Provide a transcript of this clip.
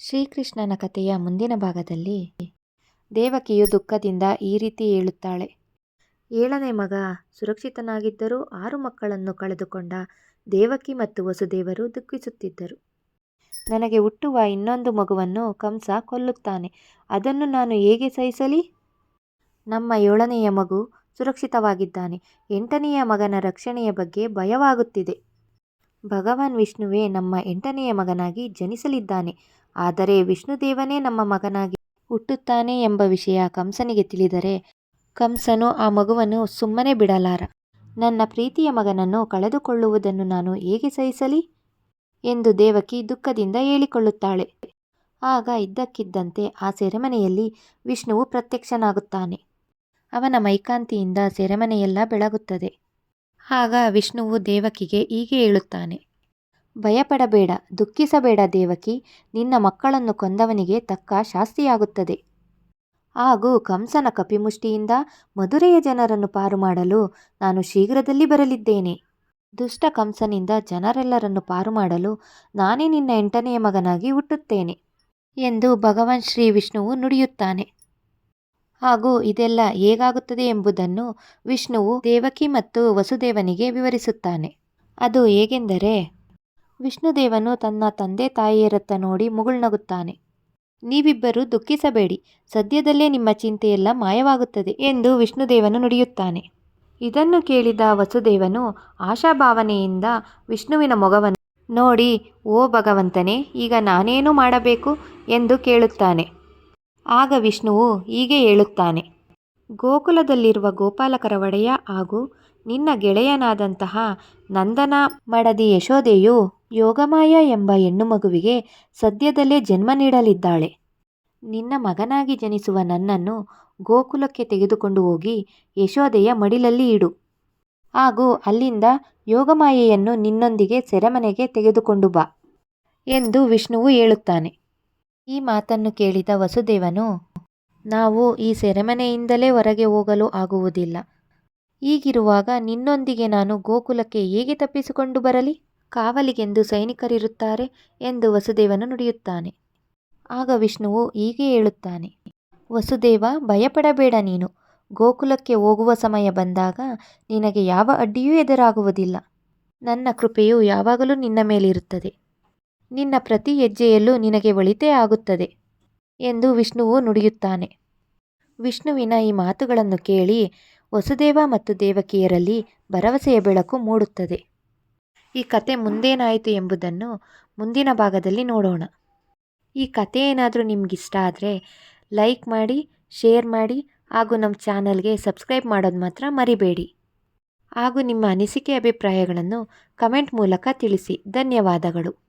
ಶ್ರೀಕೃಷ್ಣನ ಕಥೆಯ ಮುಂದಿನ ಭಾಗದಲ್ಲಿ ದೇವಕಿಯು ದುಃಖದಿಂದ ಈ ರೀತಿ ಹೇಳುತ್ತಾಳೆ. ಏಳನೇ ಮಗ ಸುರಕ್ಷಿತನಾಗಿದ್ದರೂ ಆರು ಮಕ್ಕಳನ್ನು ಕಳೆದುಕೊಂಡ ದೇವಕಿ ಮತ್ತು ವಸುದೇವರು ದುಃಖಿಸುತ್ತಿದ್ದರು. ನನಗೆ ಹುಟ್ಟುವ ಇನ್ನೊಂದು ಮಗುವನ್ನು ಕಂಸ ಕೊಲ್ಲುತ್ತಾನೆ. ಅದನ್ನು ನಾನು ಹೇಗೆ ಸಹಿಸಲಿ? ನಮ್ಮ ಏಳನೆಯ ಮಗು ಸುರಕ್ಷಿತವಾಗಿದ್ದಾನೆ. ಎಂಟನೆಯ ಮಗನ ರಕ್ಷಣೆಯ ಬಗ್ಗೆ ಭಯವಾಗುತ್ತಿದೆ. ಭಗವಾನ್ ವಿಷ್ಣುವೇ ನಮ್ಮ ಎಂಟನೆಯ ಮಗನಾಗಿ ಜನಿಸಲಿದ್ದಾನೆ. ಆದರೆ ವಿಷ್ಣುದೇವನೇ ನಮ್ಮ ಮಗನಾಗಿ ಹುಟ್ಟುತ್ತಾನೆ ಎಂಬ ವಿಷಯ ಕಂಸನಿಗೆ ತಿಳಿದರೆ ಕಂಸನು ಆ ಮಗುವನ್ನು ಸುಮ್ಮನೆ ಬಿಡಲಾರ. ನನ್ನ ಪ್ರೀತಿಯ ಮಗನನ್ನು ಕಳೆದುಕೊಳ್ಳುವುದನ್ನು ನಾನು ಹೇಗೆ ಸಹಿಸಲಿ? ಎಂದು ದೇವಕಿ ದುಃಖದಿಂದ ಹೇಳಿಕೊಳ್ಳುತ್ತಾಳೆ. ಆಗ ಇದ್ದಕ್ಕಿದ್ದಂತೆ ಆ ಸೆರೆಮನೆಯಲ್ಲಿ ವಿಷ್ಣುವು ಪ್ರತ್ಯಕ್ಷನಾಗುತ್ತಾನೆ. ಅವನ ಮೈಕಾಂತಿಯಿಂದ ಸೆರೆಮನೆಯೆಲ್ಲ ಬೆಳಗುತ್ತದೆ. ಆಗ ವಿಷ್ಣುವು ದೇವಕಿಗೆ ಹೀಗೆ ಹೇಳುತ್ತಾನೆ. ಭಯಪಡಬೇಡ, ದುಃಖಿಸಬೇಡ ದೇವಕಿ, ನಿನ್ನ ಮಕ್ಕಳನ್ನು ಕೊಂದವನಿಗೆ ತಕ್ಕ ಶಾಸ್ತಿಯಾಗುತ್ತದೆ. ಹಾಗೂ ಕಂಸನ ಕಪಿಮುಷ್ಟಿಯಿಂದ ಮಧುರೆಯ ಜನರನ್ನು ಪಾರು ಮಾಡಲು ನಾನು ಶೀಘ್ರದಲ್ಲಿ ಬರಲಿದ್ದೇನೆ. ದುಷ್ಟ ಕಂಸನಿಂದ ಜನರೆಲ್ಲರನ್ನು ಪಾರು ಮಾಡಲು ನಾನೇ ನಿನ್ನ ಎಂಟನೆಯ ಮಗನಾಗಿ ಹುಟ್ಟುತ್ತೇನೆ ಎಂದು ಭಗವಾನ್ ಶ್ರೀ ವಿಷ್ಣುವು ನುಡಿಯುತ್ತಾನೆ. ಹಾಗೂ ಇದೆಲ್ಲ ಹೇಗಾಗುತ್ತದೆ ಎಂಬುದನ್ನು ವಿಷ್ಣುವು ದೇವಕಿ ಮತ್ತು ವಸುದೇವನಿಗೆ ವಿವರಿಸುತ್ತಾನೆ. ಅದು ಹೇಗೆಂದರೆ ವಿಷ್ಣುದೇವನು ತನ್ನ ತಂದೆ ತಾಯಿಯರತ್ತ ನೋಡಿ ಮುಗುಳ್ನಗುತ್ತಾನೆ. ನೀವಿಬ್ಬರೂ ದುಃಖಿಸಬೇಡಿ. ಸದ್ಯದಲ್ಲೇ ನಿಮ್ಮ ಚಿಂತೆಯೆಲ್ಲ ಮಾಯವಾಗುತ್ತದೆ ಎಂದು ವಿಷ್ಣುದೇವನು ನುಡಿಯುತ್ತಾನೆ. ಇದನ್ನು ಕೇಳಿದ ವಸುದೇವನು ಆಶಾಭಾವನೆಯಿಂದ ವಿಷ್ಣುವಿನ ಮೊಗವನ್ನು ನೋಡಿ, ಓ ಭಗವಂತನೇ, ಈಗ ನಾನೇನು ಮಾಡಬೇಕು ಎಂದು ಕೇಳುತ್ತಾನೆ. ಆಗ ವಿಷ್ಣುವು ಹೀಗೆ ಹೇಳುತ್ತಾನೆ. ಗೋಕುಲದಲ್ಲಿರುವ ಗೋಪಾಲಕರ ಒಡೆಯ ಹಾಗೂ ನಿನ್ನ ಗೆಳೆಯನಾದಂತಹ ನಂದನ ಮಡದಿ ಯಶೋದೆಯು ಯೋಗಮಾಯ ಎಂಬ ಹೆಣ್ಣು ಮಗುವಿಗೆ ಸದ್ಯದಲ್ಲೇ ಜನ್ಮ ನೀಡಲಿದ್ದಾಳೆ. ನಿನ್ನ ಮಗನಾಗಿ ಜನಿಸುವ ನನ್ನನ್ನು ಗೋಕುಲಕ್ಕೆ ತೆಗೆದುಕೊಂಡು ಹೋಗಿ ಯಶೋದೆಯ ಮಡಿಲಲ್ಲಿ ಇಡು. ಹಾಗೂ ಅಲ್ಲಿಂದ ಯೋಗಮಾಯೆಯನ್ನು ನಿನ್ನೊಂದಿಗೆ ಸೆರೆಮನೆಗೆ ತೆಗೆದುಕೊಂಡು ಬಾ ಎಂದು ವಿಷ್ಣುವು ಹೇಳುತ್ತಾನೆ. ಈ ಮಾತನ್ನು ಕೇಳಿದ ವಸುದೇವನು, ನಾವು ಈ ಸೆರೆಮನೆಯಿಂದಲೇ ಹೊರಗೆ ಹೋಗಲು ಆಗುವುದಿಲ್ಲ. ಹೀಗಿರುವಾಗ ನಿನ್ನೊಂದಿಗೆ ನಾನು ಗೋಕುಲಕ್ಕೆ ಹೇಗೆ ತಪ್ಪಿಸಿಕೊಂಡು ಬರಲಿ? ಕಾವಲಿಗೆಂದು ಸೈನಿಕರಿರುತ್ತಾರೆ ಎಂದು ವಸುದೇವನು ನುಡಿಯುತ್ತಾನೆ. ಆಗ ವಿಷ್ಣುವು ಹೀಗೆ ಹೇಳುತ್ತಾನೆ, ವಸುದೇವ, ಭಯಪಡಬೇಡ ನೀನು. ಗೋಕುಲಕ್ಕೆ ಹೋಗುವ ಸಮಯ ಬಂದಾಗ ನಿನಗೆ ಯಾವ ಅಡ್ಡಿಯೂ ಎದುರಾಗುವುದಿಲ್ಲ. ನನ್ನ ಕೃಪೆಯು ಯಾವಾಗಲೂ ನಿನ್ನ ಮೇಲಿರುತ್ತದೆ. ನಿನ್ನ ಪ್ರತಿ ಹೆಜ್ಜೆಯಲ್ಲೂ ನಿನಗೆ ಒಳಿತೇ ಆಗುತ್ತದೆ ಎಂದು ವಿಷ್ಣುವು ನುಡಿಯುತ್ತಾನೆ. ವಿಷ್ಣುವಿನ ಈ ಮಾತುಗಳನ್ನು ಕೇಳಿ ವಸುದೇವ ಮತ್ತು ದೇವಕಿಯರಲ್ಲಿ ಭರವಸೆಯ ಬೆಳಕು ಮೂಡುತ್ತದೆ. ಈ ಕತೆ ಮುಂದೇನಾಯಿತು ಎಂಬುದನ್ನು ಮುಂದಿನ ಭಾಗದಲ್ಲಿ ನೋಡೋಣ. ಈ ಕತೆ ಏನಾದರೂ ನಿಮಗಿಷ್ಟ ಆದರೆ ಲೈಕ್ ಮಾಡಿ, ಶೇರ್ ಮಾಡಿ ಹಾಗೂ ನಮ್ಮ ಚಾನಲ್ಗೆ ಸಬ್ಸ್ಕ್ರೈಬ್ ಮಾಡೋದು ಮಾತ್ರ ಮರಿಬೇಡಿ. ಹಾಗೂ ನಿಮ್ಮ ಅನಿಸಿಕೆ ಅಭಿಪ್ರಾಯಗಳನ್ನು ಕಮೆಂಟ್ ಮೂಲಕ ತಿಳಿಸಿ. ಧನ್ಯವಾದಗಳು.